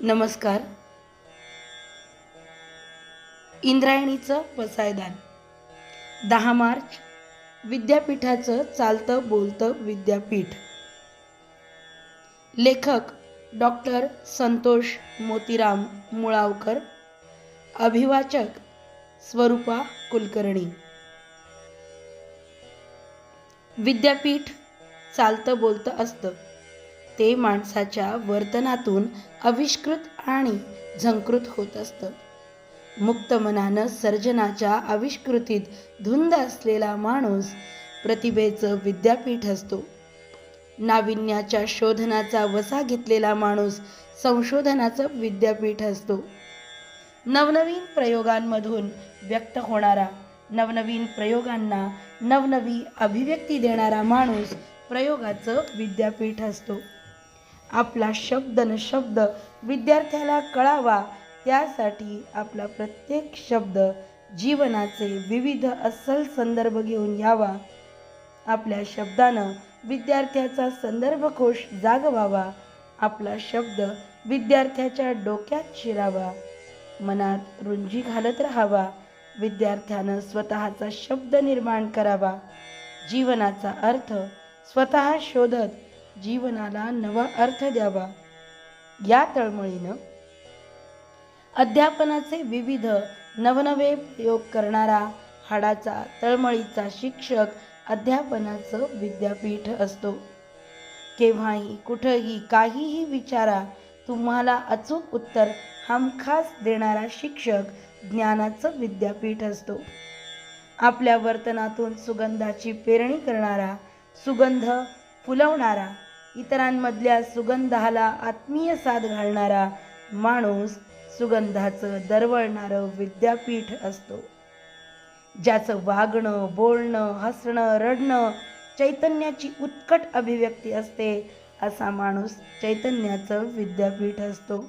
नमस्कार. इंद्रायणीचं पसायदान दहा मार्च विद्यापीठाचं चालतं बोलतं विद्यापीठ. लेखक डॉक्टर संतोष मोतीराम मुळावकर अभिवाचक स्वरूपा कुलकर्णी. विद्यापीठ चालतं बोलतं असतं. ते माणसाच्या वर्तनातून आविष्कृत आणि झंकृत होत असतं. मुक्त मनानं सर्जनाच्या आविष्कृतीत धुंद असलेला माणूस प्रतिभेचं विद्यापीठ असतो. नाविन्याच्या शोधनाचा वसा घेतलेला माणूस संशोधनाचं विद्यापीठ असतो. नवनवीन प्रयोगांमधून व्यक्त होणारा नवनवीन प्रयोगांना नवनवी अभिव्यक्ती देणारा माणूस प्रयोगाचं विद्यापीठ असतो. आपला शब्द न शब्द विद्यार्थ्याला कळावा त्यासाठी आपला प्रत्येक शब्द जीवनाचे विविध अस्सल संदर्भ घेऊन यावा. आपल्या शब्दानं विद्यार्थ्याचा संदर्भकोश जागवावा आपला शब्द विद्यार्थ्याच्या डोक्यात शिरावा. मनात रुंजी घालत राहावा विद्यार्थ्यानं स्वतःचा शब्द निर्माण करावा. जीवनाचा अर्थ स्वतः शोधत जीवनाला नवा अर्थ द्यावा. या तळमळीनं अध्यापनाचे विविध नवनवे प्रयोग करणारा हाडाचा तळमळीचा शिक्षक अध्यापनाचं विद्यापीठ असतो. केव्हाही कुठंही काहीही विचारा तुम्हाला अचूक उत्तर हमखास देणारा शिक्षक ज्ञानाचं विद्यापीठ असतो. आपल्या वर्तनातून सुगंधाची पेरणी करणारा सुगंध फुलवणारा इतरांमधल्या सुगंधाला आत्मीय साथ घालणारा माणूस सुगंधाचं दरवळणारं विद्यापीठ असतो. ज्याचं वागणं बोलणं हसणं रडणं चैतन्याची उत्कट अभिव्यक्ती असते असा माणूस चैतन्याचं विद्यापीठ असतो.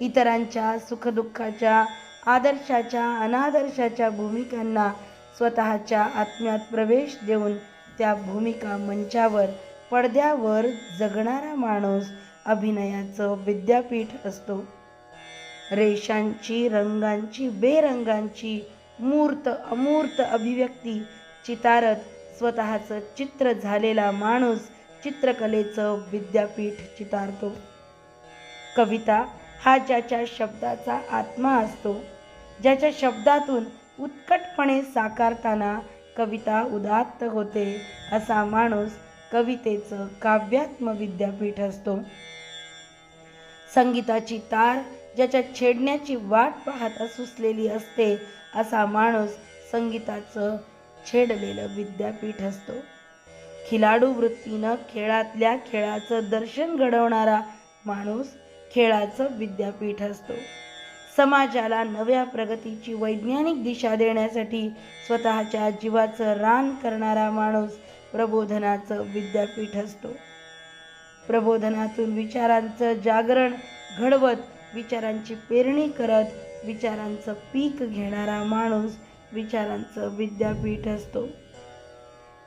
इतरांच्या सुखदुःखाच्या आदर्शाच्या अनादर्शाच्या भूमिकांना स्वतःच्या आत्म्यात प्रवेश देऊन त्या भूमिका मंचावर पडद्यावर जगणारा माणूस अभिनयाचं विद्यापीठ असतो. रेषांची रंगांची बेरंगांची मूर्त अमूर्त अभिव्यक्ती चितारत स्वतःचं चित्र झालेला माणूस चित्रकलेचं विद्यापीठ चितारतो. कविता हा ज्याच्या शब्दाचा आत्मा असतो. ज्याच्या शब्दातून उत्कटपणे साकारताना कविता उदात्त होते असा माणूस कवितेचं काव्यात्म विद्यापीठ असतो. संगीताची तार ज्याच्या छेडण्याची वाट पाहत सुचलेली असते असा माणूस संगीताचं छेडलेलं विद्यापीठ असतो. खिलाडू वृत्तीनं खेळातल्या खेळाचं दर्शन घडवणारा माणूस खेळाचं विद्यापीठ असतो. समाजाला नव्या प्रगतीची वैज्ञानिक दिशा देण्यासाठी स्वतःच्या जीवाचं रान करणारा माणूस प्रबोधनाचं विद्यापीठ असतो. प्रबोधनातून विचारांचं जागरण घडवत विचारांची पेरणी करत विचारांचं पीक घेणारा माणूस विचारांचं विद्यापीठ असतो.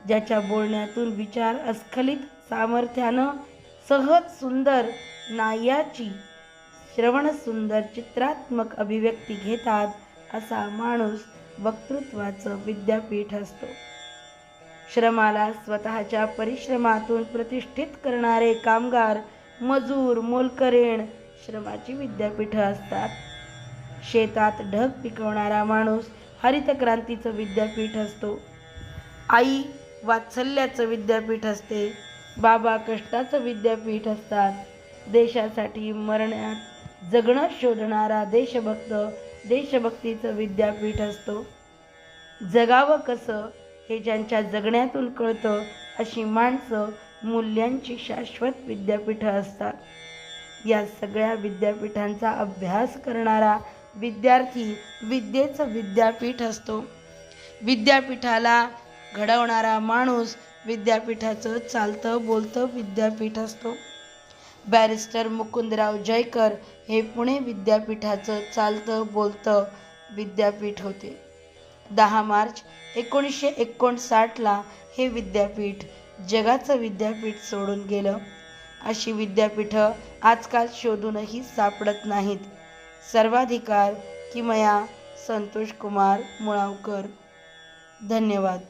ज्याच्या बोलण्यातून विचार अस्खलित सामर्थ्यानं सहज सुंदर नायाची श्रवण सुंदर चित्रात्मक अभिव्यक्ती घेतात असा माणूस वक्तृत्वाचं विद्यापीठ असतो. श्रमाला स्वतःच्या परिश्रमातून प्रतिष्ठित करणारे कामगार मजूर मोलकरीण श्रमाची विद्यापीठं असतात. शेतात ढग पिकवणारा माणूस हरित क्रांतीचं विद्यापीठ असतो. आई वात्सल्याचं विद्यापीठ असते. बाबा कष्टाचं विद्यापीठ असतात. देशासाठी मरण्यात जगणं शोधणारा देशभक्त देशभक्तीचं विद्यापीठ असतो. जगावं कसं? हे ज्यांच्या जगण्यातून कळतं अशी माणसं मूल्यांची शाश्वत विद्यापीठं असतात. या सगळ्या विद्यापीठांचा अभ्यास करणारा विद्यार्थी विद्येचं विद्यापीठ असतो. विद्यापीठाला घडवणारा माणूस विद्यापीठाचं चालतं बोलतं विद्यापीठ असतो. बॅरिस्टर मुकुंदराव जयकर हे पुणे विद्यापीठाचं चालतं बोलतं विद्यापीठ होते. दहा मार्च एकोणीसशे एकोणसाठला हे विद्यापीठ जगाचं विद्यापीठ सोडून गेलं. अशी विद्यापीठं आजकाल शोधूनही सापडत नाहीत. सर्वाधिकार किमया संतोष कुमार मुळावकर. धन्यवाद.